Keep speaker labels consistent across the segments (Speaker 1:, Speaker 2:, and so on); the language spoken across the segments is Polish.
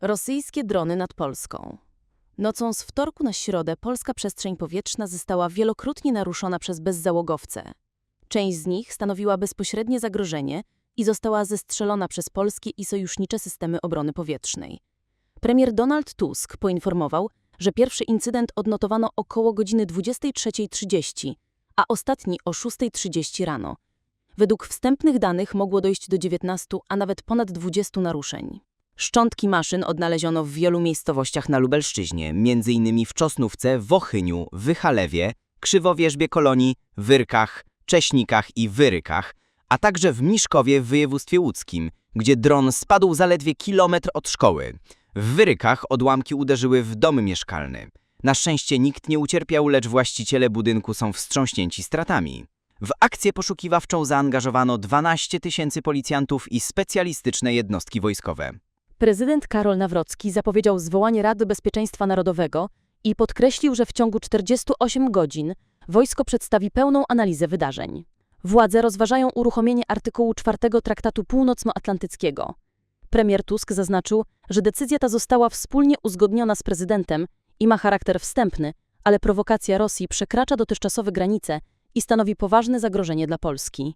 Speaker 1: Rosyjskie drony nad Polską. Nocą z wtorku na środę polska przestrzeń powietrzna została wielokrotnie naruszona przez bezzałogowce. Część z nich stanowiła bezpośrednie zagrożenie i została zestrzelona przez polskie i sojusznicze systemy obrony powietrznej. Premier Donald Tusk poinformował, że pierwszy incydent odnotowano około godziny 23.30, a ostatni o 6.30 rano. Według wstępnych danych mogło dojść do 19, a nawet ponad 20 naruszeń. Szczątki maszyn odnaleziono w wielu miejscowościach
Speaker 2: na Lubelszczyźnie, m.in. w Czosnówce, Wochyniu, Wychalewie, Krzywowierzbie Kolonii, Wyrkach, Cześnikach i Wyrykach, a także w Miszkowie w województwie łódzkim, gdzie dron spadł zaledwie kilometr od szkoły. W Wyrykach odłamki uderzyły w dom mieszkalny. Na szczęście nikt nie ucierpiał, lecz właściciele budynku są wstrząśnięci stratami. W akcję poszukiwawczą zaangażowano 12 tysięcy policjantów i specjalistyczne jednostki wojskowe.
Speaker 1: Prezydent Karol Nawrocki zapowiedział zwołanie Rady Bezpieczeństwa Narodowego i podkreślił, że w ciągu 48 godzin wojsko przedstawi pełną analizę wydarzeń. Władze rozważają uruchomienie artykułu 4 Traktatu Północnoatlantyckiego. Premier Tusk zaznaczył, że decyzja ta została wspólnie uzgodniona z prezydentem i ma charakter wstępny, ale prowokacja Rosji przekracza dotychczasowe granice i stanowi poważne zagrożenie dla Polski.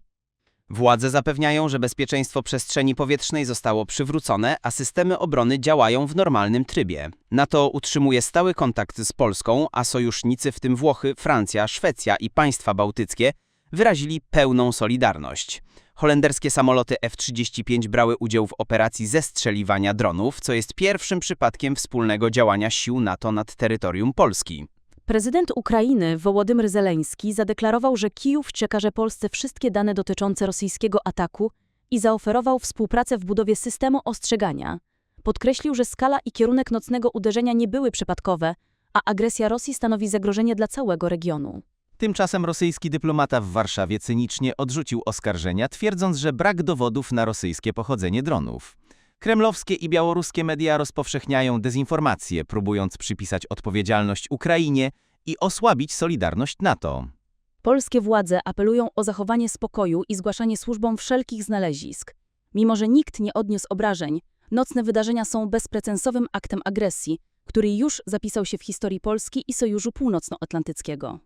Speaker 2: Władze zapewniają, że bezpieczeństwo przestrzeni powietrznej zostało przywrócone, a systemy obrony działają w normalnym trybie. NATO utrzymuje stały kontakt z Polską, a sojusznicy, w tym Włochy, Francja, Szwecja i państwa bałtyckie, wyrazili pełną solidarność. Holenderskie samoloty F-35 brały udział w operacji zestrzeliwania dronów, co jest pierwszym przypadkiem wspólnego działania sił NATO nad terytorium Polski.
Speaker 1: Prezydent Ukrainy Wołodymyr Zeleński zadeklarował, że Kijów przekaże Polsce wszystkie dane dotyczące rosyjskiego ataku i zaoferował współpracę w budowie systemu ostrzegania. Podkreślił, że skala i kierunek nocnego uderzenia nie były przypadkowe, a agresja Rosji stanowi zagrożenie dla całego regionu.
Speaker 3: Tymczasem rosyjski dyplomata w Warszawie cynicznie odrzucił oskarżenia, twierdząc, że brak dowodów na rosyjskie pochodzenie dronów. Kremlowskie i białoruskie media rozpowszechniają dezinformacje, próbując przypisać odpowiedzialność Ukrainie i osłabić solidarność NATO.
Speaker 1: Polskie władze apelują o zachowanie spokoju i zgłaszanie służbom wszelkich znalezisk. Mimo, że nikt nie odniósł obrażeń, nocne wydarzenia są bezprecedensowym aktem agresji, który już zapisał się w historii Polski i Sojuszu Północnoatlantyckiego.